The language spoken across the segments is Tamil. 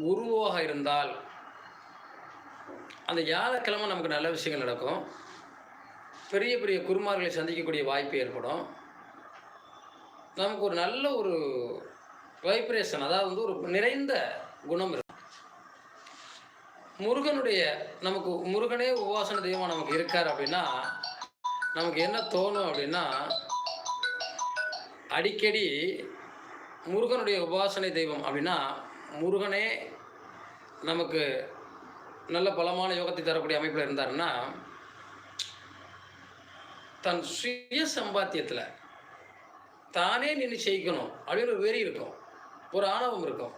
உருவாக இருந்தால் அந்த வியாழக்கிழமை நமக்கு நல்ல விஷயங்கள் நடக்கும். பெரிய பெரிய குருமார்களை சந்திக்கக்கூடிய வாய்ப்பு ஏற்படும். நமக்கு ஒரு நல்ல ஒரு வைப்ரேஷன் அதாவது வந்து ஒரு நிறைந்த குணம் இருக்கும் முருகனுடைய நமக்கு முருகனே உபாசன தெய்வம் நமக்கு இருக்கார் அப்படின்னா நமக்கு என்ன தோணும் அப்படின்னா அடிக்கடி முருகனுடைய உபாசனை தெய்வம் அப்படின்னா முருகனே நமக்கு நல்ல பலமான யோகத்தை தரக்கூடிய அமைப்பில் இருந்தாருன்னா தன் சுய சம்பாத்தியத்தில் தானே நின்று செய்யணும் அப்படின்னு ஒரு வெறி இருக்கும். ஒரு ஆணவம் இருக்கும்.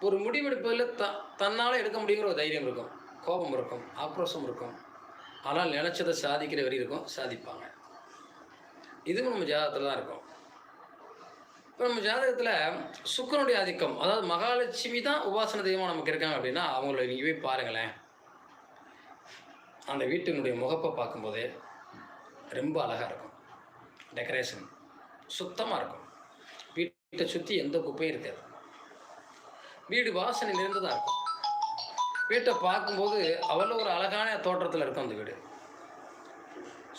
ஒரு முடிவெடுப்பதில் த தன்னால் எடுக்க முடியுங்கிற ஒரு தைரியம் இருக்கும். கோபம் இருக்கும். ஆக்ரோஷம் இருக்கும். ஆனால் நினச்சதை சாதிக்கிற வெறி இருக்கும். சாதிப்பாங்க. இதுவும் நம்ம ஜாதகத்தில் தான் இருக்கும். இப்போ நம்ம ஜாதகத்தில் சுக்கரனுடைய ஆதிக்கம் அதாவது மகாலட்சுமி தான் உபாசன தெய்வமாக நமக்கு இருக்காங்க அப்படின்னா அவங்கள நீங்கள் போய் பாருங்களேன். அந்த வீட்டினுடைய முகப்பை பார்க்கும்போதே ரொம்ப அழகாக இருக்கும். டெக்கரேஷன் சுத்தமாக இருக்கும். வீட்டை சுற்றி எந்த குப்பையும் இருக்காது. வீடு வாசனையிலிருந்து தான் இருக்கும். வீட்டை பார்க்கும்போது அவ்வளோ ஒரு அழகான தோற்றத்தில் இருக்கும் அந்த வீடு.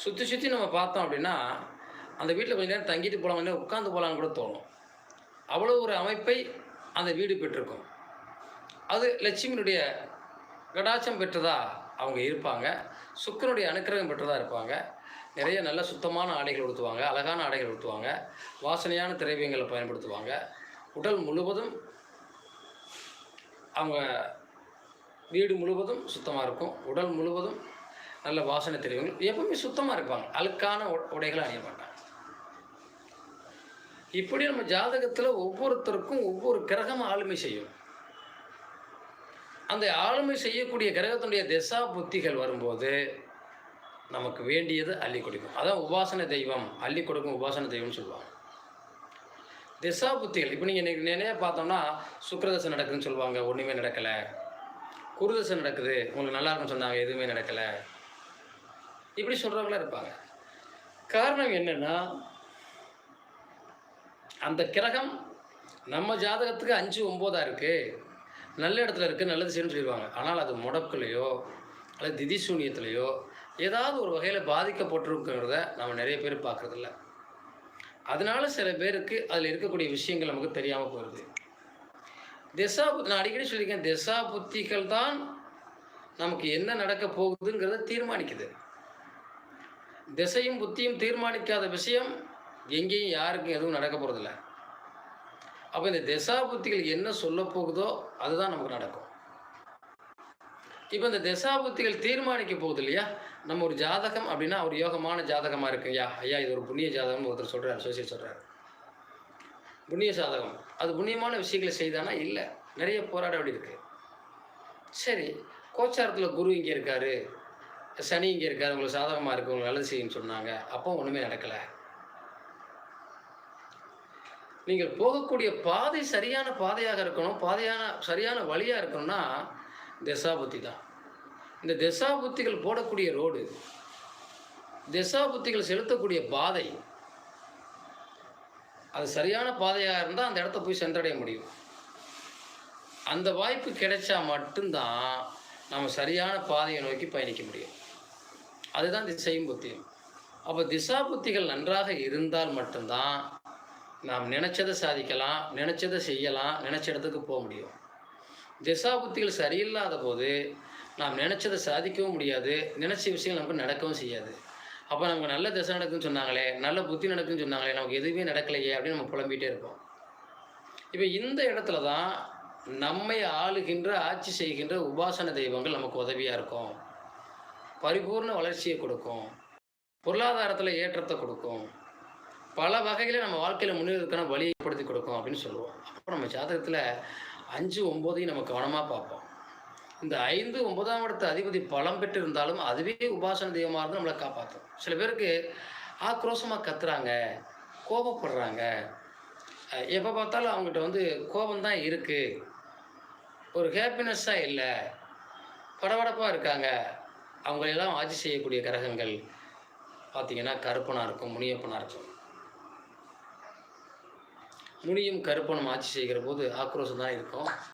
சுற்றி சுற்றி நம்ம பார்த்தோம் அப்படின்னா அந்த வீட்டில் கொஞ்சம் நேரம் தங்கிட்டு போகலாம் கொஞ்சம் உட்காந்து போகலான்னு கூட தோணும். அவ்வளோ ஒரு அமைப்பை அந்த வீடு பெற்றிருக்கும். அது லட்சுமியினுடைய கடாச்சம் பெற்றதா அவங்க இருப்பாங்க. சுக்கரனுடைய அனுக்கிரகம் பெற்றதாக இருப்பாங்க. நிறைய நல்ல சுத்தமான ஆடைகள் உடுத்துவாங்க அழகான ஆடைகள் உடுத்துவாங்க வாசனையான திரவியங்களை பயன்படுத்துவாங்க. உடல் முழுவதும் அவங்க வீடு முழுவதும் சுத்தமாக இருக்கும். உடல் முழுவதும் நல்ல வாசனை திரைவியங்கள். எப்பவுமே சுத்தமாக இருப்பாங்க. அழுக்கான உடைகளை அணிய மாட்டாங்க. இப்படி நம்ம ஜாதகத்தில் ஒவ்வொருத்தருக்கும் ஒவ்வொரு கிரகம் ஆளுமை செய்யும். அந்த ஆளுமை செய்யக்கூடிய கிரகத்தினுடைய திசா புத்திகள் வரும்போது நமக்கு வேண்டியது அள்ளி கொடுக்கும். அதான் உபாசன தெய்வம். அள்ளி கொடுக்கும் உபாசன தெய்வம்னு சொல்லுவாங்க. திசா புத்திகள். இப்போ நீங்கள் இன்றைக்கி நிறைய பார்த்தோம்னா சுக்கரதசை நடக்குதுன்னு சொல்லுவாங்க. ஒன்றுமே நடக்கலை. குருதசை நடக்குது. உங்களுக்கு நல்லா இருக்குன்னு சொன்னாங்க. எதுவுமே நடக்கலை. இப்படி சொல்கிறவங்களா இருப்பாங்க. காரணம் என்னென்னா அந்த கிரகம் நம்ம ஜாதகத்துக்கு அஞ்சு ஒம்போதாக இருக்குது நல்ல இடத்துல இருக்குது நல்லது செய்யணும்னு சொல்லிடுவாங்க ஆனால் அது முடக்குலையோ அல்லது திதி சூன்யத்திலையோ ஏதாவது ஒரு வகையில் பாதிக்கப்பட்டிருக்கிறத நம்ம நிறைய பேர் பார்க்குறதில்ல. அதனால சில பேருக்கு அதில் இருக்கக்கூடிய விஷயங்கள் நமக்கு தெரியாமல் போயிடுது திசா புத்தி நான் அடிக்கடி சொல்லியிருக்கேன் திசா புத்திகள் தான் நமக்கு என்ன நடக்க போகுதுங்கிறத தீர்மானிக்குது. திசையும் புத்தியும் தீர்மானிக்காத விஷயம் எங்கேயும் யாருக்கும் எதுவும் நடக்க போகிறதில்ல அப்போ இந்த தசாபுத்திகள் என்ன சொல்ல போகுதோ அதுதான் நமக்கு நடக்கும். இப்போ இந்த தசாபுத்திகள் தீர்மானிக்க போகுது இல்லையா? நம்ம ஒரு ஜாதகம் அப்படின்னா ஒரு யோகமான ஜாதகமாக இருக்கு ஐயா. ஐயா இது ஒரு புண்ணிய ஜாதகம்னு ஒருத்தர் சொல்கிறார் சோசியல் சொல்கிறார் புண்ணிய ஜாதகம். அது புண்ணியமான விஷயங்களை செய்தானா? இல்லை. நிறைய போராட வேண்டி இருக்குது சரி கோச்சாரத்தில் குரு இங்கே இருக்காரு. சனி இங்கே இருக்காரு. உங்களுக்கு சாதகமாக இருக்கு. உங்களுக்கு நல்லது செய்யுன்னு சொன்னாங்க. அப்போ ஒன்றுமே நடக்கலை. நீங்கள் போகக்கூடிய பாதை சரியான பாதையாக இருக்கணும் பாதையான சரியான வழியாக இருக்கணும்னா திசாபுத்தி தான் இந்த திசாபுத்திகள் போடக்கூடிய ரோடு திசாபுத்திகள் செலுத்தக்கூடிய பாதை அது சரியான பாதையாக இருந்தால் அந்த இடத்த போய் சென்றடைய முடியும். அந்த வாய்ப்பு கிடைச்சா மட்டும்தான் நம்ம சரியான பாதையை நோக்கி பயணிக்க முடியும். அதுதான் திசையும் புத்தியும். அப்போ திசா புத்திகள் நன்றாக இருந்தால் மட்டும்தான் நாம் நினச்சதை சாதிக்கலாம் நினச்சதை செய்யலாம் நினச்ச இடத்துக்கு போக முடியும். திசா புத்திகள் சரியில்லாத போது நாம் நினச்சதை சாதிக்கவும் முடியாது நினச்ச விஷயங்கள் நமக்கு நடக்கவும் செய்யாது. அப்போ நமக்கு நல்ல திசை நடக்குன்னு சொன்னாங்களே நல்ல புத்தி நடக்குன்னு சொன்னாங்களே நமக்கு எதுவுமே நடக்கலையே அப்படின்னு நம்ம புலம்பிகிட்டே இருப்போம். இப்போ இந்த இடத்துல தான் நம்மை ஆளுகின்ற ஆட்சி செய்கின்ற உபாசன தெய்வங்கள் நமக்கு உதவியாக இருக்கும். பரிபூர்ண வளர்ச்சியை கொடுக்கும். பொருளாதாரத்தில் ஏற்றத்தை கொடுக்கும். பல வகையில் நம்ம வாழ்க்கையில் முன்னேறதுக்கான வழியை ஏற்படுத்தி கொடுக்கும் அப்படின்னு சொல்லுவோம். அப்போ நம்ம ஜாதகத்தில் அஞ்சு ஒம்போதையும் நம்ம கவனமாக பார்ப்போம். இந்த ஐந்து ஒன்பதாம் இடத்து அதிபதி பலம் பெற்று இருந்தாலும் அதுவே உபாசன தெய்வமாக இருந்து நம்மளை காப்பாற்றும் சில பேருக்கு ஆக்ரோஷமாக கத்துறாங்க கோபப்படுறாங்க. எப்போ பார்த்தாலும் அவங்ககிட்ட வந்து கோபம்தான் இருக்குது ஒரு ஹாப்பினஸ்ஸாக இல்லை. படபடப்பாக இருக்காங்க. அவங்களெல்லாம் ஆட்சி செய்யக்கூடிய கிரகங்கள். பார்த்தீங்கன்னா கருப்பனாக இருக்கும் முனியப்பனாக இருக்கும். முனியும் கருப்பனும் ஆட்சி செய்கிற போது ஆக்ரோஷம் தான் இருக்கும்.